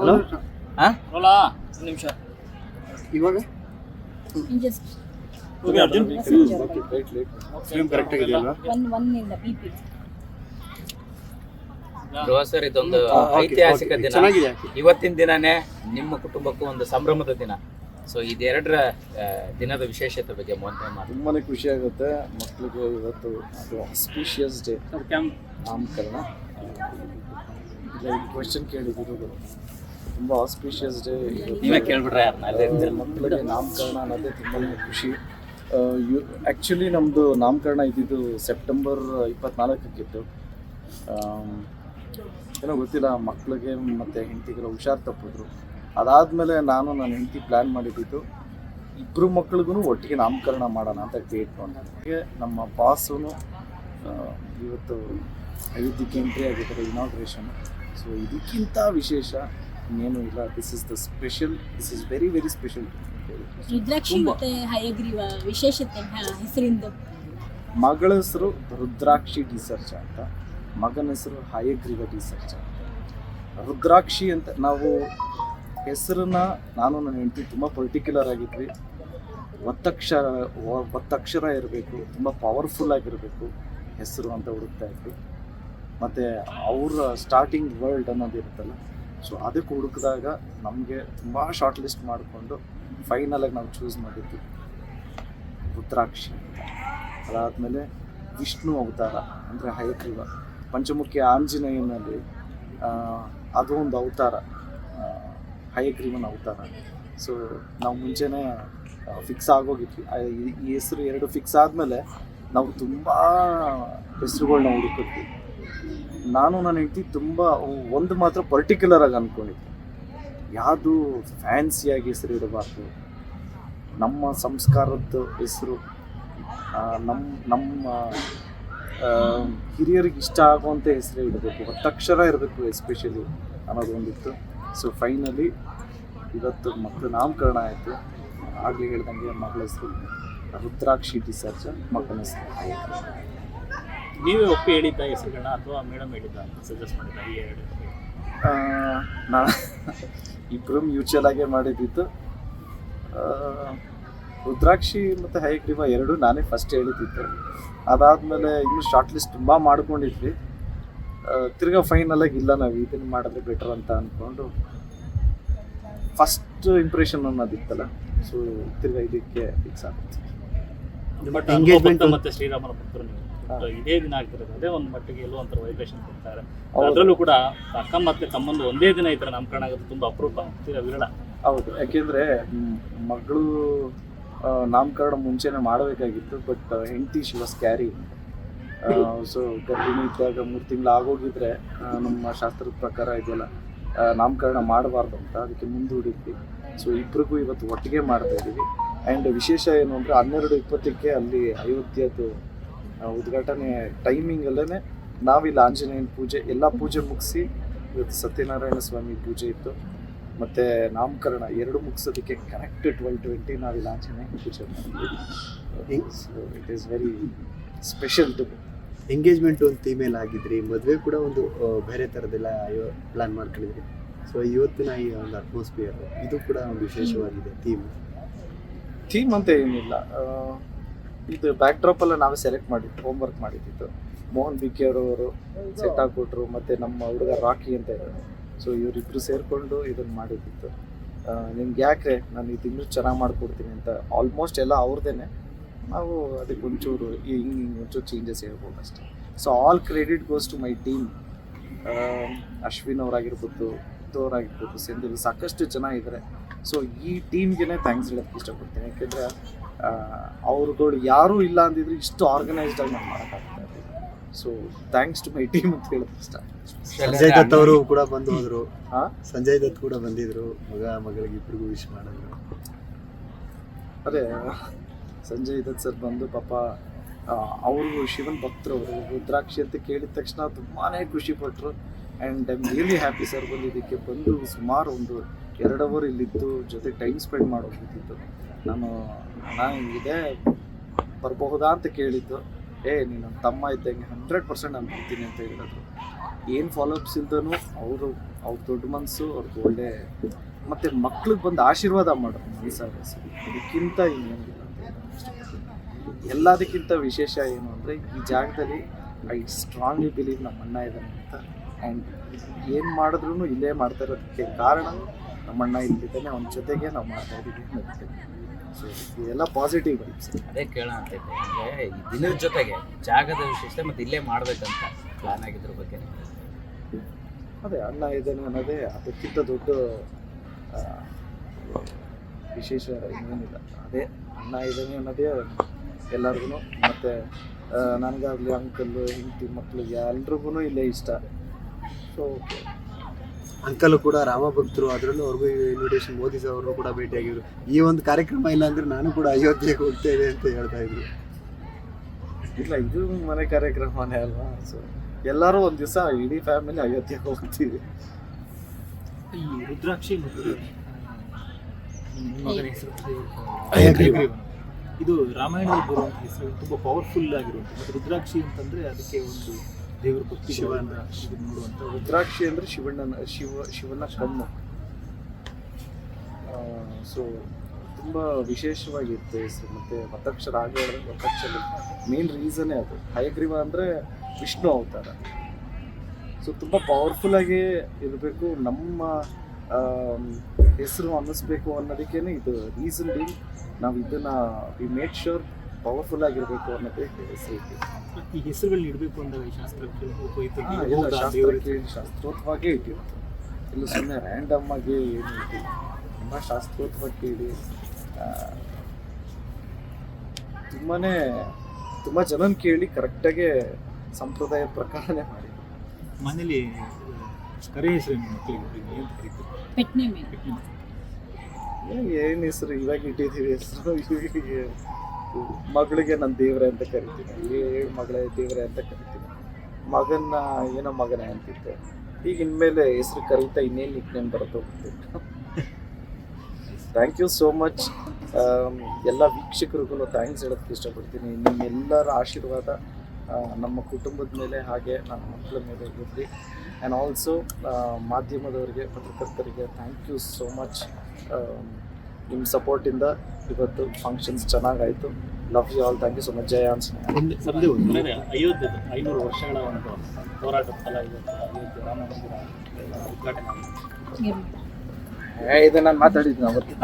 Hello ಹಾ ಒಂದು ನಿಮಿಷ. ಇವಾಗ? ಜಸ್ಟ್ ಫಿಲ್ಮ್ ಕರೆಕ್ಟ್ ಆಗಿದೆಯಲ್ವಾ ಒನ್ ಒನ್ ಇಂದ ಬಿ ಪಿ ಸರ್ ಇದೊಂದು ಐತಿಹಾಸಿಕ. ದಿನ. ಚೆನ್ನಾಗಿದೆ. ಇವತ್ತಿನ ದಿನನೇ ನಿಮ್ಮ ಕುಟುಂಬಕ್ಕೂ ಒಂದು ಸಂಭ್ರಮದ ದಿನ. ಸೊ ಇದೆರಡರ ದಿನದ ವಿಶೇಷತೆ ಬಗ್ಗೆ ಮೊನ್ನೆ ಮಾತು ತುಂಬಾ ಖುಷಿ ಆಗುತ್ತೆ. ಮಕ್ಕಳಿಗೆ ಇವತ್ತು ಆಸ್ಪಿಷಿಯಸ್ ಡೇ ನಾಮಕರಣ. ಈ ಕ್ವೆಶನ್ ಕೇಳಿದಿರೋದು ತುಂಬ ಆಸ್ಪಿಷಿಯಸ್ ಡೇ ನೀವೇ ಕೇಳ್ಬಿಟ್ರೆ ಮಕ್ಕಳಿಗೆ ನಾಮಕರಣ ಅನ್ನೋದೇ ತುಂಬಾ ಖುಷಿ. ಆ್ಯಕ್ಚುಲಿ ನಮ್ಮದು ನಾಮಕರಣ ಇದ್ದಿದ್ದು ಸೆಪ್ಟೆಂಬರ್ ಇಪ್ಪತ್ನಾಲ್ಕಕ್ಕಿತ್ತು. ಏನೋ ಗೊತ್ತಿಲ್ಲ ಮಕ್ಕಳಿಗೆ ಮತ್ತು ಹೆಂಡತಿಗೆಲ್ಲ ಹುಷಾರು ತಪ್ಪಿದ್ರು. ಅದಾದಮೇಲೆ ನಾನು ನನ್ನ ಹೆಂಡತಿ ಪ್ಲ್ಯಾನ್ ಮಾಡಿದ್ದು ಇಬ್ಬರು ಮಕ್ಳಿಗೂ ಒಟ್ಟಿಗೆ ನಾಮಕರಣ ಮಾಡೋಣ ಅಂತ ಡೇಟ್ ಹಾಗೆ ನಮ್ಮ ಬಾಸು ಇವತ್ತು ಅಯೋಧ್ಯಕ್ಕೆ ಎಂಟ್ರಿ ಆಗಿದ್ದಾರೆ ಇನಾಗ್ರೇಷನ್ ಸೊ ಇದಕ್ಕಿಂತ ವಿಶೇಷ ಇನ್ನೇನು ಇಲ್ಲ. This is the special this is very very special Rudrakshi ಮತ್ತೆ ಹಯಗ್ರೀವ ವಿಶೇಷತೆ ಹೆಸರಿಂದು. ಮಗಳ ಹೆಸರು ರುದ್ರಾಕ್ಷಿ ಡಿಸರ್ಜ ಅಂತ. ಮಗನ ಹೆಸರು ಹಯಗ್ರೀವ ಡಿಸರ್ಜ ಅಂತ. ರುದ್ರಾಕ್ಷಿ ಅಂತ ನಾವು ಹೆಸರನ್ನ ನಾನು ನನ್ನ ಹೆಂಡತಿ ತುಂಬ ಪರ್ಟಿಕ್ಯುಲರ್ ಆಗಿದ್ವಿ. ಒತ್ತಕ್ಷರ ಒತ್ತಕ್ಷರ ಇರಬೇಕು ತುಂಬ ಪವರ್ಫುಲ್ ಆಗಿರಬೇಕು ಹೆಸರು ಅಂತ ಹುಡುಕ್ತಾ ಇದ್ವಿ. ಮತ್ತು ಅವರ ಸ್ಟಾರ್ಟಿಂಗ್ ವರ್ಲ್ಡ್ ಅನ್ನೋದು ಇರುತ್ತಲ್ಲ. ಸೊ ಅದಕ್ಕೆ ಹುಡುಕಿದಾಗ ನಮಗೆ ತುಂಬ ಶಾರ್ಟ್ ಲಿಸ್ಟ್ ಮಾಡಿಕೊಂಡು ಫೈನಲಾಗಿ ನಾವು ಚೂಸ್ ಮಾಡಿದ್ವಿ ರುದ್ರಾಕ್ಷಿ. ಅದಾದಮೇಲೆ ವಿಷ್ಣು ಅವತಾರ ಅಂದರೆ ಹಯಗ್ರೀವ. ಪಂಚಮುಖಿ ಆಂಜನೇಯನಲ್ಲಿ ಅದು ಒಂದು ಅವತಾರ ಹಯಗ್ರೀವನ ಅವತಾರ. ಸೊ ನಾವು ಮುಂಚೆನೇ ಫಿಕ್ಸ್ ಆಗೋಗಿದ್ವಿ. ಈ- ಈ ಹೆಸರು ಎರಡು ಫಿಕ್ಸ್ ಆದಮೇಲೆ ನಾವು ತುಂಬ ಹೆಸರುಗಳನ್ನ ಹುಡುಕಿದ್ವಿ ನಾನು ನನ್ನ ಹೆಂಡತಿ ತುಂಬ ಒಂದು ಮಾತ್ರ ಪರ್ಟಿಕ್ಯುಲರ್ ಆಗಿ ಅಂದ್ಕೊಂಡಿದ್ದೆ ಯಾವುದು ಫ್ಯಾನ್ಸಿಯಾಗಿ ಹೆಸರು ಇಡಬಾರ್ದು. ನಮ್ಮ ಸಂಸ್ಕಾರದ ಹೆಸರು ನಮ್ಮ ನಮ್ಮ ಹಿರಿಯರಿಗೆ ಇಷ್ಟ ಆಗುವಂಥ ಹೆಸರು ಇಡಬೇಕು. ಒತ್ತಕ್ಷರ ಇರಬೇಕು ಎಸ್ಪೆಷಲಿ ಅನ್ನೋದು ಒಂದಿತ್ತು. ಸೊ ಫೈನಲಿ ಇವತ್ತು ಮಕ್ಕಳು ನಾಮಕರಣ ಆಯಿತು. ಆಗಲೇ ಹೇಳ್ದಂಗೆ ಮಗಳ ಹೆಸರು ರುದ್ರಾಕ್ಷಿ ಡಿಸರ್ಜ ಮಕ್ಕಳ ಹೆಸರು ನೀವೇ ಒಪ್ಪಿ ಹೇಳಿದ್ದ ಹೆಸರುಗಳನ್ನ ಅಥವಾ ಮೇಡಮ್ ಹೇಳಿದ್ದ ಸಜೆಸ್ಟ್ ಮಾಡಿದ್ದ ಈ ಎರಡು ನಾ ಇಬ್ಬರು ಮ್ಯೂಚುವಲ್ ಆಗೇ ಮಾಡಿದ್ದಿತ್ತು ಆ, ರುದ್ರಾಕ್ಷಿ ಮತ್ತು ಹೈಗ್ರೀವ ಎರಡು ನಾನೇ ಫಸ್ಟ್ ಹೇಳಿದ್ದಿತ್ತು ಅದಾದಮೇಲೆ ಇನ್ನು ಶಾರ್ಟ್ ಲಿಸ್ಟ್ ತುಂಬ ಮಾಡ್ಕೊಂಡಿದ್ವಿ. ಆ, ತಿರ್ಗಾ ಫೈನಲಾಗಿ ಇಲ್ಲ ನಾವು ಇದನ್ನು ಮಾಡಿದ್ರೆ ಬೆಟರ್ ಅಂತ ಅಂದ್ಕೊಂಡು ಫಸ್ಟ್ ಇಂಪ್ರೆಷನ್ ಅನ್ನೋದಿತ್ತಲ್ಲ ಸೊ ತಿರ್ಗಾ ಇದಕ್ಕೆ ಫಿಕ್ಸ್ ಆಗುತ್ತೆ. ಬಟ್ Engagement ಮತ್ತೆ ಶ್ರೀರಾಮನ ಭಕ್ತರು ನೀವು? ಇದೇ ದಿನ ಆಗ್ತಿರೋದು. ಅದೇ ಒಂದು ಮಟ್ಟಿಗೆ ಎಲ್ಲೋ ಒಂಥರ ವೈಬ್ರೇಷನ್ ಕೊಡ್ತಾರೆ. ಅದ್ರಲ್ಲೂ ಕೂಡ ಅಕ್ಕ ಮತ್ತೆ ತಮ್ಮಂದು ಒಂದೇ ದಿನ ಈ ಥರ ನಾಮಕರಣ ಆಗೋದು ತುಂಬಾ ಅಪರೂಪ ತೀರಾ ವಿರಳ. ಹೌದು. ಯಾಕೆಂದ್ರೆ ಮಗಳು ನಾಮಕರಣ ಮುಂಚೆನೆ ಮಾಡಬೇಕಾಗಿತ್ತು ಬಟ್ ಹೆಂಡತಿ ಶಿ ವಾಸ್ ಕ್ಯಾರಿ ಸೊ ಗರ್ಭಿಣಿ ಇದ್ದಾಗ ಮೂರು ತಿಂಗಳು ಆಗೋಗಿದ್ರೆ ನಮ್ಮ ಶಾಸ್ತ್ರದ ಪ್ರಕಾರ ಇದೆಲ್ಲ ನಾಮಕರಣ ಮಾಡಬಾರ್ದು ಅಂತ ಅದಕ್ಕೆ ಮುಂದೂಡಿದ್ವಿ ಸೊ ಇಬ್ರಿಗೂ ಇವತ್ತು ಒಟ್ಟಿಗೆ ಮಾಡ್ತಾ ಇದ್ದೀವಿ. ಆ್ಯಂಡ್ ವಿಶೇಷ ಏನು ಅಂದರೆ ಹನ್ನೆರಡು ಇಪ್ಪತ್ತಕ್ಕೆ ಅಲ್ಲಿ ಅಯೋಧ್ಯದ್ದು ಉದ್ಘಾಟನೆ ಟೈಮಿಂಗ್ ಅಲ್ಲೇ ನಾವಿಲ್ಲಿ ಆಂಜನೇಯನ ಪೂಜೆ ಎಲ್ಲ ಪೂಜೆ ಮುಗಿಸಿ ಇವತ್ತು ಸತ್ಯನಾರಾಯಣ ಸ್ವಾಮಿ ಪೂಜೆ ಇತ್ತು. ಮತ್ತು ನಾಮಕರಣ ಎರಡು ಮುಗಿಸೋದಕ್ಕೆ ಕರೆಕ್ಟ್ ಟ್ವೆಲ್ ಟ್ವೆಂಟಿ ನಾವಿಲ್ಲಿ ಆಂಜನೇಯನ ಪೂಜೆ ಮಾಡಿದ್ವಿ so it is very special to engagement ಒಂದು ಥೀಮೇಲ್ ಆಗಿದ್ರಿ ಮದುವೆ ಕೂಡ ಒಂದು ಬೇರೆ ಥರದ್ದೆಲ್ಲ ಪ್ಲಾನ್ ಮಾಡ್ಕೊಂಡಿದ್ರಿ. ಸೊ ಇವತ್ತಿನ ಈ ಒಂದು ಅಟ್ಮಾಸ್ಫಿಯರ್ ಇದು ಕೂಡ ಒಂದು ವಿಶೇಷವಾಗಿದೆ ಥೀಮ್ ಥೀಮ್ ಅಂತ ಏನಿಲ್ಲ. ಇದು ಬ್ಯಾಕ್ ಎಲ್ಲ ನಾವೇ ಸೆಲೆಕ್ಟ್ ಮಾಡಿದ್ದು ಹೋಮ್ ವರ್ಕ್ ಮಾಡಿದ್ದು. ಮೋಹನ್ ಬಿ ಅವರು ಸೆಟ್ ಹಾಕ್ಕೊಟ್ರು ಮತ್ತು ನಮ್ಮ ಹುಡುಗ ರಾಕಿ ಅಂತ ಇದ್ದಾರೆ. ಸೊ ಇವರಿಬ್ಬರು ಸೇರಿಕೊಂಡು ಇದನ್ನು ಮಾಡಿದ್ದಿತ್ತು ನಿಮ್ಗೆ ಯಾಕೆ ನಾನು ಇದು ಇನ್ನೂ ಚೆನ್ನಾಗಿ ಮಾಡ್ಕೊಡ್ತೀನಿ ಅಂತ ಆಲ್ಮೋಸ್ಟ್ ಎಲ್ಲ ಅವ್ರದ್ದೇ ನಾವು ಅದಕ್ಕೆ ಒಂಚೂರು ಹಿಂಗೆ ಹಿಂಗೆ ಒಂಚೂರು ಚೇಂಜಸ್ ಹೇಳ್ಬೋದು ಅಷ್ಟೇ. So all credit goes to my team Ashwin ಅವರಾಗಿರ್ಬೋದು ಅವರಾಗಿರ್ಬೋದು ಸೆಂದಿಲ್ ಸಾಕಷ್ಟು ಜನ ಇದ್ದಾರೆ ಸೊ ಈ ಟೀಮ್ಗೆ ಥ್ಯಾಂಕ್ಸ್ ಹೇಳೋಕ್ಕೆ ಇಷ್ಟಪಡ್ತೀನಿ. ಯಾಕೆಂದರೆ ಅವ್ರುಗಳು ಯಾರು ಇಲ್ಲ ಅಂದಿದ್ರೆ ಇಷ್ಟು ಆರ್ಗನೈಸ್ಡ್ ಆಗಿ ನಾನು ಮಾಡೋಕ್ಕಾಗ್ತಾ ಇರಲಿಲ್ಲ. So thanks to my team ಅಂತ ಹೇಳೋದು ಇಷ್ಟ. ಸಂಜಯ್ ದತ್ ಅವರು ಕೂಡ ಬಂದು ಹೋದ್ರು. ಹಾ? ಸಂಜಯ್ ದತ್ ಕೂಡ ಬಂದಿದ್ರು. ಮಗ ಮಗಳಿಗೆ ಇಬ್ಬರಿಗೂ ವಿಶ್ ಮಾಡಿದ್ರು. ಅದೇ ಸಂಜಯ್ ದತ್ ಸರ್ ಬಂದು ಪಾಪ ಅವರು ಶಿವನ್ ಭಕ್ತರು ಅವರು ರುದ್ರಾಕ್ಷಿ ಅಂತ ಕೇಳಿದ ತಕ್ಷಣ ತುಂಬಾ ಖುಷಿ ಪಟ್ಟರು and I am really happy sir ಬಂದಿದ್ದಕ್ಕೆ. ಬಂದು ಸುಮಾರು ಒಂದು ಎರಡು ಅವರ್ ಇಲ್ಲಿದ್ದು ಜೊತೆ ಟೈಮ್ ಸ್ಪೆಂಡ್ ಮಾಡೋದಿತ್ತು ನಾನು ನಾನು ಹಿಂಗಿದೆ ಬರಬಹುದಾ ಅಂತ ಕೇಳಿದ್ದು. ಏ ನೀನು ನನ್ನ ತಮ್ಮ ಇದ್ದಂಗೆ ಹಂಡ್ರೆಡ್ ಪರ್ಸೆಂಟ್ ನಾನು ಬರ್ತೀನಿ ಅಂತ ಹೇಳಿದ್ರು. ಏನು ಫಾಲೋಅಪ್ಸ್ ಇಲ್ದನು ಅವರು, ಅವ್ರ ದೊಡ್ಡ ಮನಸ್ಸು ಅವ್ರದ್ದು ಒಳ್ಳೆ ಮತ್ತು ಮಕ್ಳಿಗೆ ಬಂದು ಆಶೀರ್ವಾದ ಮಾಡೋದು ಮನಸ್ಸಾಗ ಇದಕ್ಕಿಂತ ಇನ್ನೇನಿಲ್ಲ ಎಲ್ಲದಕ್ಕಿಂತ ವಿಶೇಷ ಏನು ಅಂದರೆ ಈ ಜಾಗದಲ್ಲಿ ಐ ಸ್ಟ್ರಾಂಗ್ಲಿ ಬಿಲೀವ್ ನಮ್ಮ ಅಣ್ಣ ಇದ್ದಾನೆ ಅಂತ. ಆ್ಯಂಡ್ ಏನು ಮಾಡಿದ್ರು ಇಲ್ಲೇ ಮಾಡ್ತಾ ಇರೋದಕ್ಕೆ ಕಾರಣ ನಮ್ಮ ಅಣ್ಣ ಇಲ್ಲಿದ್ದಾನೆ, ಅವನ ಜೊತೆಗೆ ನಾವು ಮಾಡ್ತಾ ಇದ್ದೀವಿ ಅನ್ನೋದಕ್ಕೆ. ಸೊ ಇದೆಲ್ಲ ಪಾಸಿಟಿವ್ ವೈಬ್ಸ್ ಅದೇ ಕೇಳೋಣ ಅಂತ ಇದ್ದೆ. ಅಂದ್ರೆ ದಿನದ ಜೊತೆಗೆ ಜಾಗದ ವಿಶೇಷತೆ ಮತ್ತು ಇಲ್ಲೇ ಮಾಡಬೇಕಂತ ಪ್ಲಾನ್ ಆಗಿದ್ರ ಬಗ್ಗೆ. ಅದೇ ಅಣ್ಣ ಇದೇನು ಅನ್ನೋದೇ ಅದಕ್ಕಿಂತ ದೊಡ್ಡ ವಿಶೇಷ ಇನ್ನೇನಿಲ್ಲ. ಅದೇ ಅಣ್ಣ ಇದ್ದಾನೆ ಅನ್ನೋದೇ ಎಲ್ಲರಿಗೂ ಮತ್ತು ನನಗಾಗಲಿ ಅಂಕಲ್ಲು ಹೆಂಡತಿ ಮಕ್ಕಳಿಗೆ ಎಲ್ರಿಗೂ ಇಲ್ಲೇ ಇಷ್ಟ. ಸೊ ಅಂಕಲ್ ಕೂಡ ರಾಮ ಭಕ್ತರು ಅದರಲ್ಲೂ ಅವ್ರಿಗೂ ಇನ್ವಿಟೇಷನ್ ಮೋದಿ ಅವರು ಕೂಡ ಭೇಟಿಯಾಗಿದ್ರು. ಈ ಒಂದು ಕಾರ್ಯಕ್ರಮ ಇಲ್ಲ ಅಂದ್ರೆ ನಾನು ಕೂಡ ಅಯೋಧ್ಯೆಗೆ ಹೋಗ್ತೇನೆ ಅಂತ ಹೇಳ್ತಾ ಇದ್ರು. ಇಲ್ಲ ಇದು ಮನೆ ಕಾರ್ಯಕ್ರಮನೇ ಅಲ್ವಾ ಸೊ ಎಲ್ಲರೂ ಒಂದು ದಿವಸ ಇಡೀ ಫ್ಯಾಮಿಲಿ ಅಯೋಧ್ಯೆಗೆ ಹೋಗ್ತೀವಿ. ಈ ರುದ್ರಾಕ್ಷಿ ಮಗನ ಹೆಸರು ಇದು ರಾಮಾಯಣದಲ್ಲಿ ಬರುವಂಥ ಹೆಸರು ತುಂಬ ಪವರ್ಫುಲ್ ಆಗಿರುವಂಥ ಮತ್ತು ರುದ್ರಾಕ್ಷಿ ಅಂತಂದ್ರೆ ಅದಕ್ಕೆ ಒಂದು ದೇವರ ಭಕ್ತಿ ಶಿವನ. ನೋಡುವಂಥ ರುದ್ರಾಕ್ಷಿ ಅಂದರೆ ಶಿವಣ್ಣನ ಶಿವ ಶಿವನ ಕಣ್ಣು. ಸೊ ತುಂಬ ವಿಶೇಷವಾಗಿತ್ತು ಹೆಸರು. ಮತ್ತು ಒತ್ತಕ್ಷರ ಆಗ ಒತ್ತಕ್ಷರ ಮೇನ್ ರೀಸನ್ನೇ ಅದು. ಹಯಗ್ರೀವ ಅಂದರೆ ವಿಷ್ಣು ಅವತಾರ. ಸೊ ತುಂಬ ಪವರ್ಫುಲ್ಲಾಗಿ ಇರಬೇಕು. ನಮ್ಮ ಹೆಸರು ಅನ್ನಿಸ್ಬೇಕು ಅನ್ನೋದಕ್ಕೇ ಇದು ರೀಸನ್ ಬಿ ನಾವು ಇದನ್ನು ವಿ ಮೇಡ್ ಶ್ಯೂರ್ ಪವರ್ಫುಲ್ ಆಗಿರಬೇಕು ಅನ್ನೋದೇ ಹೆಸರು ಇಟ್ಟಿದ್ದು ಈ ಹೆಸರುಗಳು ಇಡಬೇಕು ಅಂದಾಗ ಈ ಶಾಸ್ತ್ರಕ್ಕೆ ಶಾಸ್ತ್ರೋತ್ವಾಗಿ ಇಟ್ಟಿರುತ್ತೆ ಇಲ್ಲ ಸುಮ್ಮನೆ ರ್ಯಾಂಡಮ್ ಆಗಿ ಏನು ಇಟ್ಟಿಲ್ಲ. ತುಂಬ ಶಾಸ್ತ್ರೋತ್ವಕ್ಕೆ ಇಡಿ ತುಂಬಾ ತುಂಬ ಜನನ ಕೇಳಿ ಕರೆಕ್ಟಾಗಿ ಸಂಪ್ರದಾಯ ಪ್ರಕಾರನೇ ಮಾಡಿ ಮನೇಲಿ ಕರೆ ಹೆಸರು ಮಕ್ಕಳಿಗೆ ಏನು ಕರೀತಾರೆ ಏನು ಹೆಸರು ಇವಾಗ ಇಟ್ಟಿದ್ದೀವಿ ಹೆಸರು? ಇವಾಗ ಮಗಳಿಗೆ ನಾನು ದೇವ್ರೆ ಅಂತ ಕರಿತೀನಿ. ಏಳು ಮಗಳೇ, ದೇವ್ರೆ ಅಂತ ಕರಿತೀನಿ. ಮಗನ ಏನೋ ಮಗನೇ ಅಂತಿದ್ದೆ. ಈಗ ಇನ್ಮೇಲೆ ಹೆಸರು ಕರೀತಾ ಇನ್ನೇನು ನಿಕ್ ನೇಮ್ ಬರುತ್ತೋ ಥ್ಯಾಂಕ್ ಯು ಸೋ ಮಚ್ ಎಲ್ಲ ವೀಕ್ಷಕರಿಗೂ ಥ್ಯಾಂಕ್ಸ್ ಹೇಳೋದಕ್ಕೆ ಇಷ್ಟಪಡ್ತೀನಿ. ನಿಮ್ಮೆಲ್ಲರ ಆಶೀರ್ವಾದ ನಮ್ಮ ಕುಟುಂಬದ ಮೇಲೆ ಹಾಗೆ ನನ್ನ ಮಕ್ಕಳ ಮೇಲೆ ಇರಲಿ. ಆ್ಯಂಡ್ ಆಲ್ಸೋ ಮಾಧ್ಯಮದವರಿಗೆ, ಪತ್ರಕರ್ತರಿಗೆ ಥ್ಯಾಂಕ್ ಯು ಸೋ ಮಚ್ ನಿಮ್ಮ ಸಪೋರ್ಟಿಂದ ಇವತ್ತು ಫಂಕ್ಷನ್ಸ್ ಚೆನ್ನಾಗಾಯ್ತು. Love you all thank you so much ಜಯ ಅನ್ಸ್ ಅಯೋಧ್ಯೆ ಐನೂರು ವರ್ಷಗಳ ಒಂದು ಹೋರಾಟ ಫಲ ಇವತ್ತು ಅಯೋಧ್ಯೆ ರಾಮ ಮಂದಿರ ಉದ್ಘಾಟನೆ ಇದು ನಾನು ಮಾತಾಡಿದ್ದೀನಿ ಅವತ್ತು